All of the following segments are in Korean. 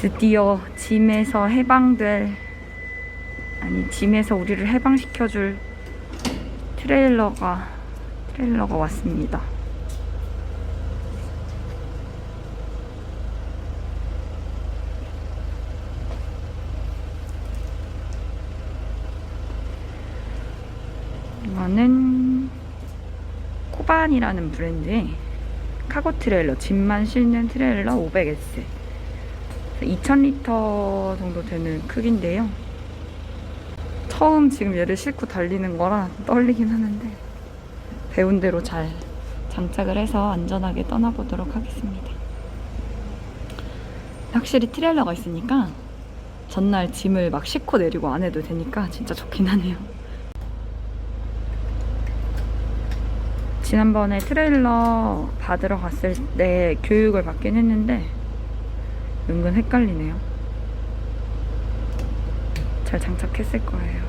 드디어 짐에서 해방될 아니 짐에서 우리를 해방시켜줄 트레일러가 트레일러가 왔습니다. 이거는 코반이라는 브랜드의 카고 트레일러 짐만 실는 트레일러 500S 2000리터 정도 되는 크기인데요. 처음 지금 얘를 싣고 달리는 거라 떨리긴 하는데 배운 대로 잘 장착을 해서 안전하게 떠나보도록 하겠습니다. 확실히 트레일러가 있으니까 전날 짐을 막 싣고 내리고 안 해도 되니까 진짜 좋긴 하네요. 지난번에 트레일러 받으러 갔을 때 교육을 받긴 했는데 은근 헷갈리네요. 잘 장착했을 거예요.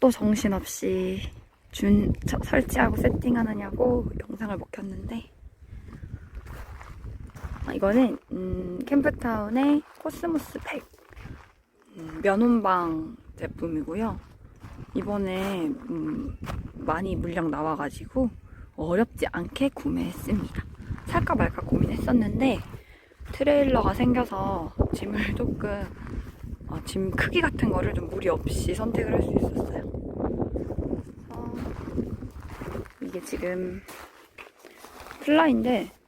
또 정신없이 준 저- 설치하고 세팅하느냐고 영상을 먹혔는데 아, 이거는 음, 캠프타운의 코스모스 팩 음, 면온방 제품이고요. 이번에 음, 많이 물량 나와가지고 어렵지 않게 구매했습니다. 살까 말까 고민했었는데 트레일러가 생겨서 짐을 조금 어, 짐 크기 같은 거를 좀 무리 없이 선택을 할 수 있었어요. 그래서 이게 지금 플라인데 사-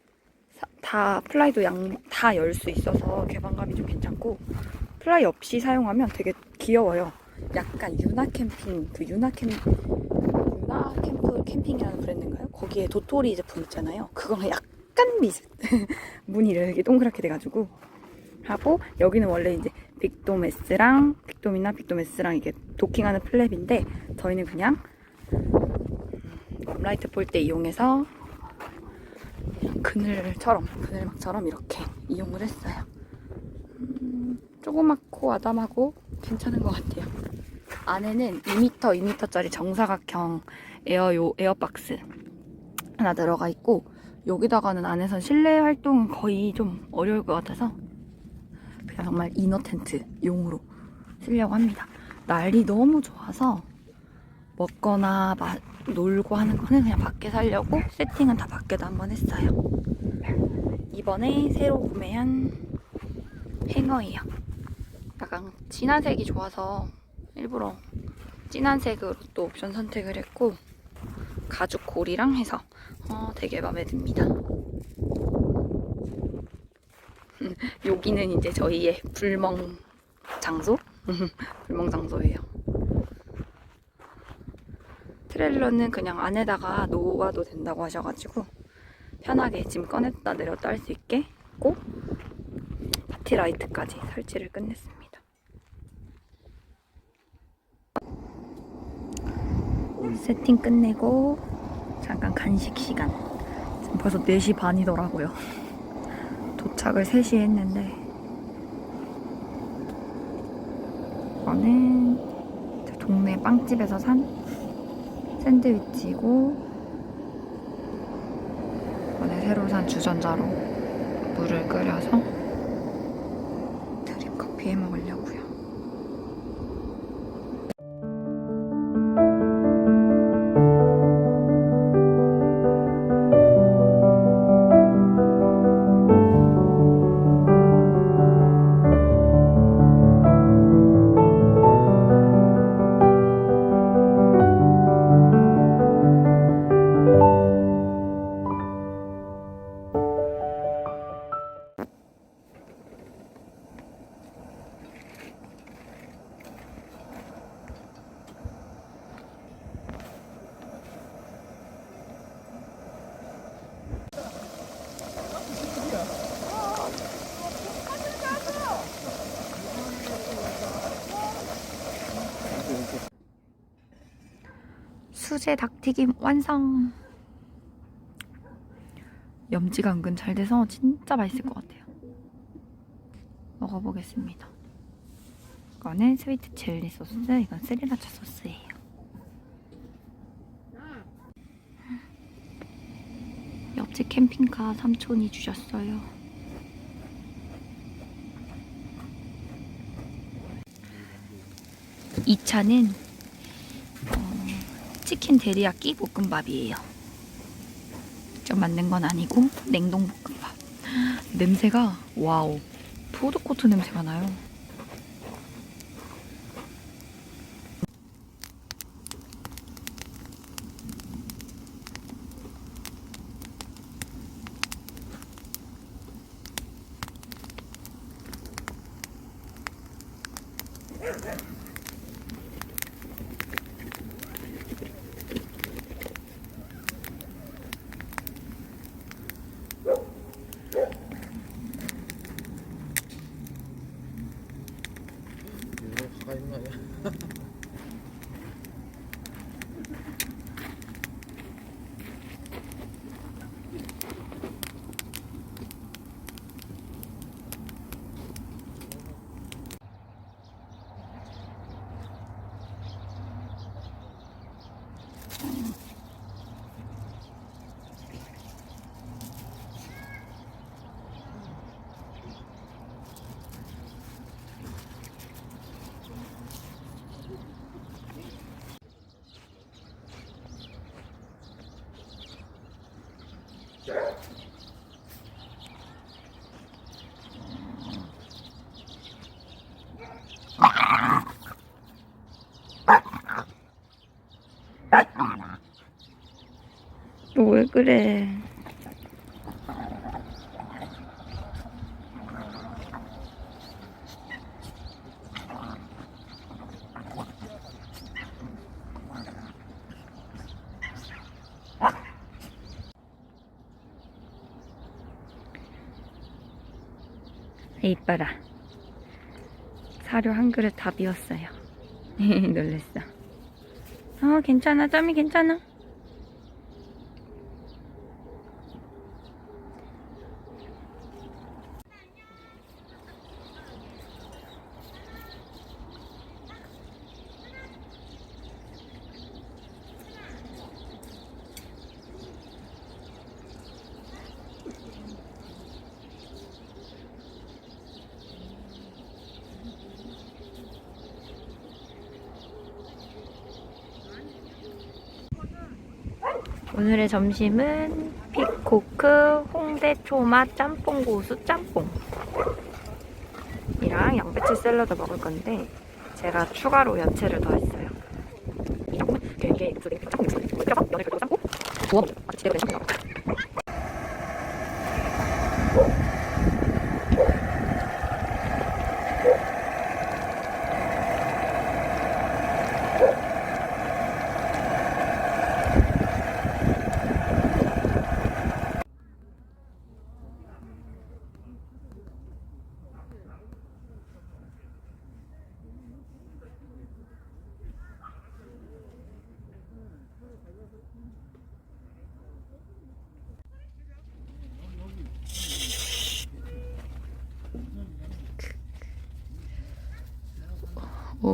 다 플라이도 양 다 열 수 있어서 개방감이 좀 괜찮고 플라이 없이 사용하면 되게 귀여워요. 약간 유나 캠핑 그 유나 캠 유나 캠프 캠핑이라는 브랜드인가요? 거기에 도토리 제품 있잖아요. 그거랑 약간 비슷. 무늬 이렇게 동그랗게 돼가지고 하고 여기는 원래 이제 빅돔이나 빅돔 S랑 이게 도킹하는 플랩인데 저희는 그냥 음, 라이트 볼 때 이용해서 그늘처럼 그늘막처럼 이렇게 이용을 했어요. 음, 조그맣고 아담하고 괜찮은 것 같아요. 안에는 2m, 2m짜리 정사각형 에어 요 에어박스 하나 들어가 있고 여기다가는 안에선 실내 활동은 거의 좀 어려울 것 같아서 그냥 정말 이너 텐트 용으로 쓰려고 합니다. 날이 너무 좋아서 먹거나 마- 놀고 하는 거는 그냥 밖에 살려고 세팅은 다 밖에다 한번 했어요. 이번에 새로 구매한 행어예요. 약간 진한 색이 좋아서 일부러 진한 색으로 또 옵션 선택을 했고 가죽 고리랑 해서 어, 되게 마음에 듭니다. 여기는 이제 저희의 불멍 장소? 불멍 장소예요. 트레일러는 그냥 안에다가 놓아도 된다고 하셔가지고 편하게 짐 꺼냈다 내렸다 할 수 있게 꼭 파티 라이트까지 설치를 끝냈습니다. 세팅 끝내고 잠깐 간식 시간. 지금 벌써 4시 반이더라고요. 도착을 3시에 했는데 이거는 저 동네 빵집에서 산 샌드위치고 이번에 새로 산 주전자로 물을 끓여서 드립 커피 해 먹으려고 수제 닭튀김 완성. 염지가 은근 잘 돼서 진짜 맛있을 것 같아요. 먹어보겠습니다. 이거는 스위트 젤리 소스, 이건 스리라차 소스예요. 옆집 캠핑카 삼촌이 주셨어요. 이 차는 어, 치킨 데리야끼 볶음밥이에요. 직접 만든 건 아니고 냉동 볶음밥. 냄새가 와우 푸드코트 냄새가 나요. 일로 가까이 있는 거 아니야? 너 왜 그래? 이뻐라. 사료 한 그릇 다 비웠어요. 놀랬어. 어, 괜찮아. 짬이 괜찮아. 오늘의 점심은 피코크 홍대 초맛 짬뽕 고수 짬뽕. 이랑 양배추 샐러드 먹을 건데 제가 추가로 야채를 더했어요. 이 짬뽕은 되게 되게 짬뽕. 면을 긁고 삶고 구워 먹어요. 아주 제대로 된 짬뽕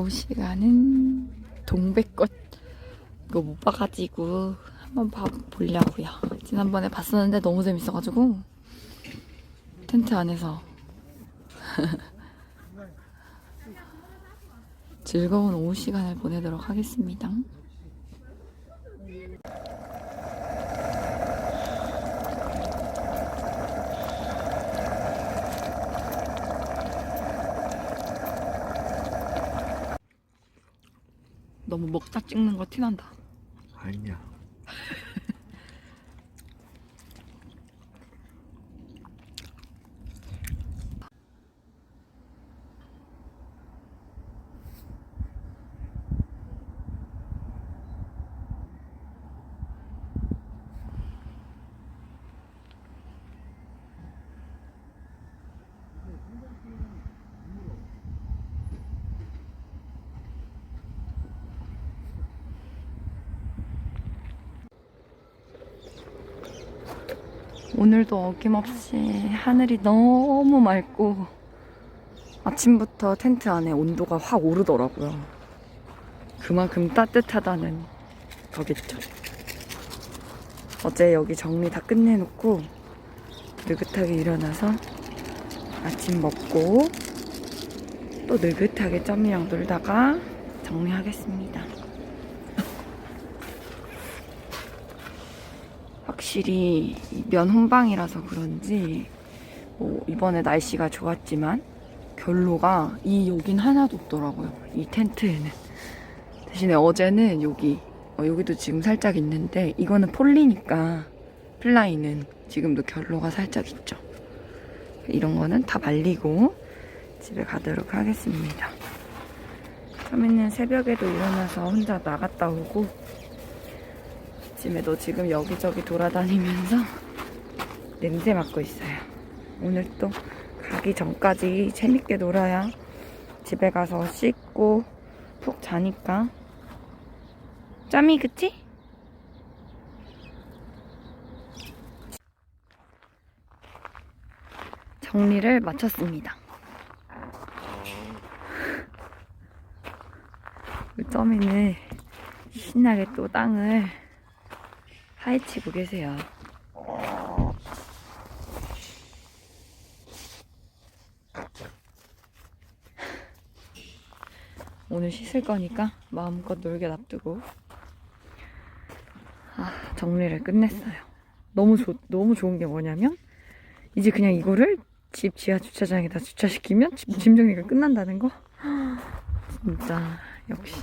오후 시간은 동백꽃 이거 못 봐가지고 한번 봐 보려고요. 지난번에 봤었는데 너무 재밌어가지고 텐트 안에서 즐거운 오후 시간을 보내도록 하겠습니다. 너무 먹다 찍는 거 티난다. 아니야. 오늘도 어김없이 하늘이 너무 맑고 아침부터 텐트 안에 온도가 확 오르더라고요. 그만큼 따뜻하다는 거겠죠. 어제 여기 정리 다 끝내놓고 느긋하게 일어나서 아침 먹고 또 느긋하게 점이랑 놀다가 정리하겠습니다. 확실히 이면 혼방이라서 그런지 뭐 이번에 날씨가 좋았지만 결로가 이 여긴 하나도 없더라고요. 이 텐트에는 대신에 어제는 여기 어, 여기도 지금 살짝 있는데 이거는 폴리니까 플라이는 지금도 결로가 살짝 있죠. 이런 거는 다 말리고 집에 가도록 하겠습니다. 처음에는 새벽에도 일어나서 혼자 나갔다 오고 아침에도 지금 여기저기 돌아다니면서 냄새 맡고 있어요. 오늘 또 가기 전까지 재밌게 놀아야 집에 가서 씻고 푹 자니까 짬이 그치? 정리를 마쳤습니다. 점이는 신나게 또 땅을 파헤치고 계세요. 오늘 씻을 거니까 마음껏 놀게 놔두고 아, 정리를 끝냈어요. 너무 좋 너무 좋은 게 뭐냐면 이제 그냥 이거를 집 지하 주차장에다 주차시키면 집, 짐 정리가 끝난다는 거. 진짜 역시